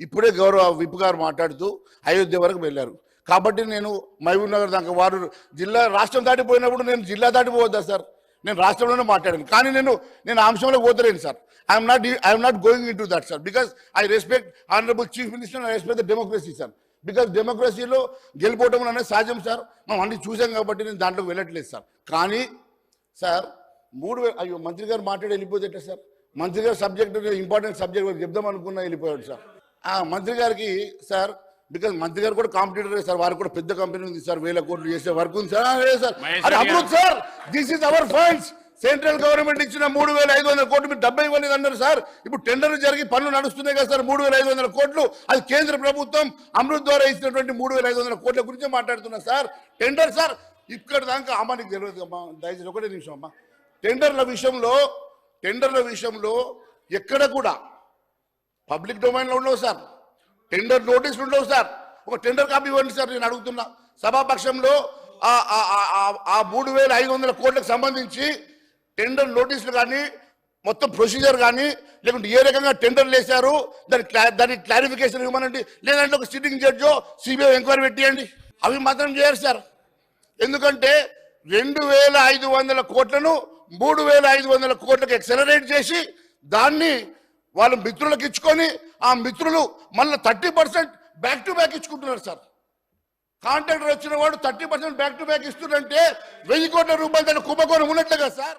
ఇప్పుడే గౌరవ విప్ గారు మాట్లాడుతూ అయోధ్య వరకు వెళ్ళారు. కాబట్టి నేను మహబూబ్ నగర్ దాకా వారు జిల్లా రాష్ట్రం దాటిపోయినప్పుడు నేను జిల్లా దాటిపోవద్దా సార్? నేను రాష్ట్రంలోనే మాట్లాడాను. కానీ నేను నేను ఆ అంశంలో పోతలేను sir. I'm not I'm not going in to that sir because I respect honourable chief minister I respect the democracy sir because డెమోక్రసీలో గెలిపోవటం అనేది సహజం సార్ మనం అన్ని చూసాం కాబట్టి నేను దాంట్లో వెళ్ళట్లేదు సార్ కానీ సార్ మూడు అయ్యో మంత్రి గారు మాట్లాడి వెళ్ళిపోతే సార్ మంత్రి గారు సబ్జెక్ట్ ఇంపార్టెంట్ సబ్జెక్ట్ చెప్దాం అనుకున్నా వెళ్ళిపోయాడు సార్ ఆ మంత్రి గారికి సార్ బికాజ్ మంత్రి గారు కూడా కాంపిటీటర్ సార్ వారు కూడా పెద్ద కంపెనీ ఉంది సార్ వేల కోట్లు చేసే వర్క్ ఉంది సార్. సార్ అది Amrut sir this is our funds central government ఇచ్చిన మూడు వేల ఐదు వందల కోట్లు మీరు డబ్బై ఇవ్వలేదు అన్నారు సార్. ఇప్పుడు టెండర్ జరిగి పనులు నడుస్తున్నాయి కదా సార్ మూడు వేల ఐదు వందల కోట్లు. అది కేంద్ర ప్రభుత్వం అమృత్ ద్వారా ఇచ్చినటువంటి మూడు వేల ఐదు వందల కోట్ల గురించి మాట్లాడుతున్నా సార్. టెండర్ సార్ ఇక్కడ దాకా అమ్మ నీకు తెలియదు అమ్మా. దయచేసి ఒకటే నిమిషం అమ్మా. టెండర్ల విషయంలో టెండర్ల విషయంలో ఎక్కడ కూడా పబ్లిక్ డొమైన్లో ఉండవు సార్. టెండర్ నోటీసులు ఉండవు సార్. ఒక టెండర్ కాపీ ఇవ్వండి సార్ నేను అడుగుతున్నా. సభాపక్షంలో ఆ- మూడు వేల ఐదు వందల కోట్లకు సంబంధించి టెండర్ నోటీసులు కానీ మొత్తం ప్రొసీజర్ కానీ లేకుంటే ఏ రకంగా టెండర్లు వేశారు దాని క్లా దాని క్లారిఫికేషన్ ఇవ్వమనండి. లేదంటే ఒక సిట్టింగ్ జడ్జో సిబిఐ ఎంక్వైరీ పెట్టేయండి. అవి మాత్రం చేయరు సార్. ఎందుకంటే రెండు వేల ఐదు వందల కోట్లను మూడు వేల ఐదు వందల కోట్లకు ఎక్సలరేట్ చేసి దాన్ని వాళ్ళు మిత్రులకు ఇచ్చుకొని ఆ మిత్రులు మళ్ళీ thirty percent back to back ఇచ్చుకుంటున్నారు sir. Contractor వచ్చిన వాడు thirty percent back to back ఇస్తుందంటే వెయ్యి కోట్ల రూపాయలు తన కుంభకోణం ఉన్నట్లే కదా సార్.